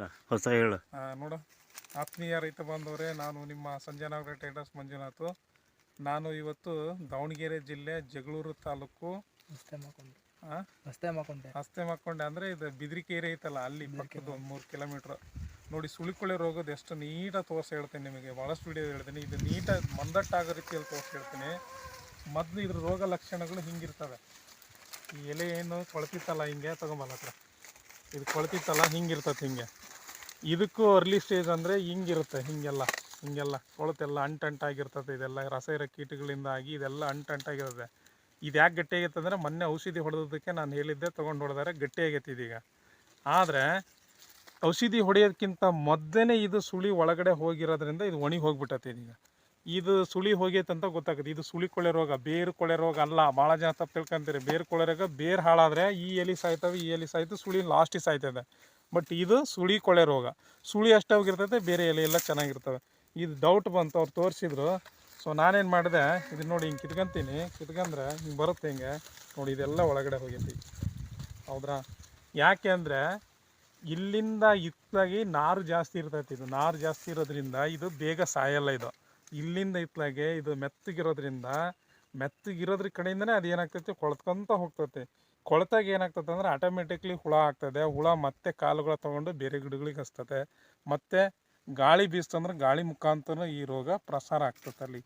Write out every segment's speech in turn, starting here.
ಇಲ್ಲ. ಹೊಸ ಹೇಳು. ನೋಡು. ಆತ್ಮೀಯ ರೈತ ಬಾಂಧವರೇ ನಾನು ನಿಮ್ಮ ಸಂಜನಾಗರ ಟೈಡರ್ಸ್ ಮಂಜುನಾಥ್. ನಾನು ಇವತ್ತು ದಾವಣಗೆರೆ ಜಿಲ್ಲೆ ಜಗಳೂರು ತಾಲೂಕು ಹಸ್ತೆ ಮಾಡ್ಕೊಂಡೆ. ಅಂದರೆ ಇದು ಬಿದ್ರಿಕೇರಿ ಐತಲ್ಲ ಅಲ್ಲಿ ಪಕ್ಕದ ಒಂದು ಮೂರು ಕಿಲೋಮೀಟ್ರ್. ನೋಡಿ ಸುಳಿಕೊಳ್ಳೆ ರೋಗದ ಎಷ್ಟು ನೀಟಾಗಿ ತೋರಿಸಿ ಹೇಳ್ತೇನೆ ನಿಮಗೆ. ಭಾಳಷ್ಟು ವಿಡಿಯೋ ಹೇಳ್ತೀನಿ. ಇದು ನೀಟಾಗಿ ಮಂದಟ್ಟಾಗೋ ರೀತಿಯಲ್ಲಿ ತೋರಿಸಿ ಹೇಳ್ತೀನಿ. ಮೊದಲು ಇದ್ರ ರೋಗ ಲಕ್ಷಣಗಳು ಹಿಂಗಿರ್ತವೆ. ಈ ಎಲೆ ಏನು ಕೊಳತಿತ್ತಲ್ಲ ಹಿಂಗೆ ತಗೊಂಬಲ್ಲ ಹತ್ರ. ಇದು ಕೊಳತಿತ್ತಲ್ಲ ಹಿಂಗಿರ್ತತಿ ಹಿಂಗೆ. ಇದಕ್ಕೂ ಅರ್ಲಿ ಸ್ಟೇಜ್ ಅಂದರೆ ಹಿಂಗಿರುತ್ತೆ, ಹಿಂಗೆಲ್ಲ ಹಿಂಗೆಲ್ಲ. ಕೊಳತೆಲ್ಲ ಅಂಟಂಟಾಗಿರ್ತದೆ ಇದೆಲ್ಲ. ರಸ ಇರೋ ಕೀಟಗಳಿಂದ ಆಗಿ ಇದೆಲ್ಲ ಅಂಟಂಟಾಗಿರುತ್ತೆ ಇದು ಯಾಕೆ ಗಟ್ಟಿಯಾಗೈತೆ ಅಂದರೆ ಮೊನ್ನೆ ಔಷಧಿ ಹೊಡೆದಕ್ಕೆ ನಾನು ಹೇಳಿದ್ದೆ, ತೊಗೊಂಡು ಹೊಡೆದಾರೆ, ಗಟ್ಟಿಯಾಗೈತೆ ಇದೀಗ. ಆದರೆ ಔಷಧಿ ಹೊಡೆಯೋದಕ್ಕಿಂತ ಮೊದಲೇ ಇದು ಸುಳಿ ಒಳಗಡೆ ಹೋಗಿರೋದ್ರಿಂದ ಇದು ಒಣಗಿ ಹೋಗ್ಬಿಟ್ಟೈತೆ ಇದೀಗ. ಇದು ಸುಳಿ ಹೋಗೈತೆ ಅಂತ ಗೊತ್ತಾಗುತ್ತೆ. ಇದು ಸುಳಿ ಕೊಳೆ ರೋಗ, ಬೇರು ಕೊಳೆ ರೋಗ ಅಲ್ಲ. ಭಾಳ ಜನ ತಪ್ಪು ತಿಳ್ಕೊಂತೀರಿ. ಬೇರು ಕೊಳೆ ರೋಗ ಬೇರು ಹಾಳಾದರೆ ಈ ಎಲೆ ಸಾಯ್ತವೆ, ಈ ಎಲೆ ಸಾಯ್ತು ಸುಳಿ ಲಾಸ್ಟಿಗೆ ಸಾಯ್ತದೆ. ಬಟ್ ಇದು ಸುಳಿ ಕೊಳೆ ರೋಗ. ಸುಳಿ ಅಷ್ಟಾಗಿರ್ತೈತೆ ಬೇರೆ ಎಲೆ ಎಲ್ಲ ಚೆನ್ನಾಗಿರ್ತವೆ. ಇದು ಡೌಟ್ ಬಂತು, ಅವ್ರು ತೋರಿಸಿದ್ರು. ಸೊ ನಾನೇನು ಮಾಡಿದೆ ಇದು ನೋಡಿ ಹಿಂಗೆ ಕಿತ್ಕೊಂತೀನಿ. ಕಿತ್ಕೊಂಡ್ರೆ ಹಿಂಗೆ ಬರುತ್ತೆ ಹಿಂಗೆ. ನೋಡಿ ಇದೆಲ್ಲ ಒಳಗಡೆ ಹೋಗೈತಿ. ಹೌದ್ರಾ? ಯಾಕೆ ಅಂದರೆ ಇಲ್ಲಿಂದ ಇತ್ತಲಾಗಿ ನಾರು ಜಾಸ್ತಿ ಇರ್ತೈತಿ ಇದು. ನಾರು ಜಾಸ್ತಿ ಇರೋದ್ರಿಂದ ಇದು ಬೇಗ ಸಾಯಲ್ಲ ಇದು. ಇಲ್ಲಿಂದ ಇತ್ತಲಾಗೆ ಇದು ಮೆತ್ತಗಿರೋದ್ರಿಂದ ಮೆತ್ತಗಿರೋದ್ರ ಕಡೆಯಿಂದನೇ ಅದು ಏನಾಗ್ತೈತಿ? ಕೊಳ್ತ್ಕೊಂತ ಹೋಗ್ತೈತಿ. ಕೊಳತಾಗ ಏನಾಗ್ತದೆ ಅಂದ್ರೆ ಆಟೋಮೆಟಿಕ್ಲಿ ಹುಳ ಆಗ್ತದೆ. ಹುಳ ಮತ್ತೆ ಕಾಲುಗಳ ತಗೊಂಡು ಬೇರೆ ಗಿಡಗಳಿಗೆ ಹಚ್ತದೆ. ಮತ್ತೆ ಗಾಳಿ ಬೀಸ್ತಂದ್ರೆ ಗಾಳಿ ಮುಖಾಂತರ ಈ ರೋಗ ಪ್ರಸಾರ ಆಗ್ತದೆ ಅಲ್ಲಿ.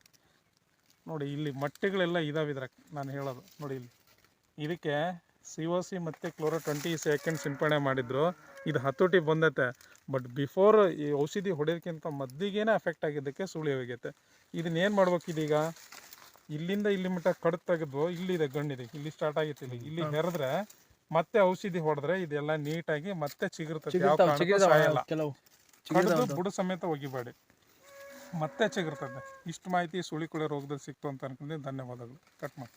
ನೋಡಿ, ಇಲ್ಲಿ ಮಟ್ಟೆಗಳೆಲ್ಲ ಇದಾವೆ ಇದ್ರಾಗ ನಾನು ಹೇಳೋದು. ನೋಡಿ ಇಲ್ಲಿ. ಇದಕ್ಕೆ ಸಿ ಒ ಸಿ ಮತ್ತು ಕ್ಲೋರೋ ಟ್ವೆಂಟಿ ಸೆಕೆಂಡ್ ಸಿಂಪಡಣೆ ಮಾಡಿದ್ರು. ಇದು ಹತೋಟಿ ಬಂದೈತೆ. ಬಟ್ ಬಿಫೋರ್ ಈ ಔಷಧಿ ಹೊಡೆಯೋದಕ್ಕಿಂತ ಮದ್ದಿಗೇನೆ ಅಫೆಕ್ಟ್ ಆಗಿದ್ದಕ್ಕೆ ಸುಳಿ ಹೋಗೈತೆ? ಇದನ್ನೇನು ಮಾಡ್ಬೇಕಿದೀಗ? ಇಲ್ಲಿಂದ ಇಲ್ಲಿ ಮಟ್ಟ ಕಡ್ದು ತೆಗೆದು ಇಲ್ಲಿದೆ ಗಣ್ಣಿದೆ. ಇಲ್ಲಿ ಸ್ಟಾರ್ಟ್ ಆಗಿತ್ತು ಇಲ್ಲಿ. ಇಲ್ಲಿ ಹೆರದ್ರೆ ಮತ್ತೆ ಔಷಧಿ ಹೊಡೆದ್ರೆ ಇದೆಲ್ಲ ನೀಟಾಗಿ ಮತ್ತೆ ಚಿಗುರ್ತದೆ. ಕಡ್ದು ಬುಡ ಸಮೇತ ಒಗಿಬೇಡಿ ಮತ್ತೆ ಚಿಗುರ್ತದೆ. ಇಷ್ಟು ಮಾಹಿತಿ ಸುಳಿ ಕುಳೆ ರೋಗದಲ್ಲಿ ಸಿಕ್ತು ಅಂತ ಅನ್ಕೊಂಡಿ ಧನ್ಯವಾದಗಳು. ಕಟ್ ಮಾಡಿ.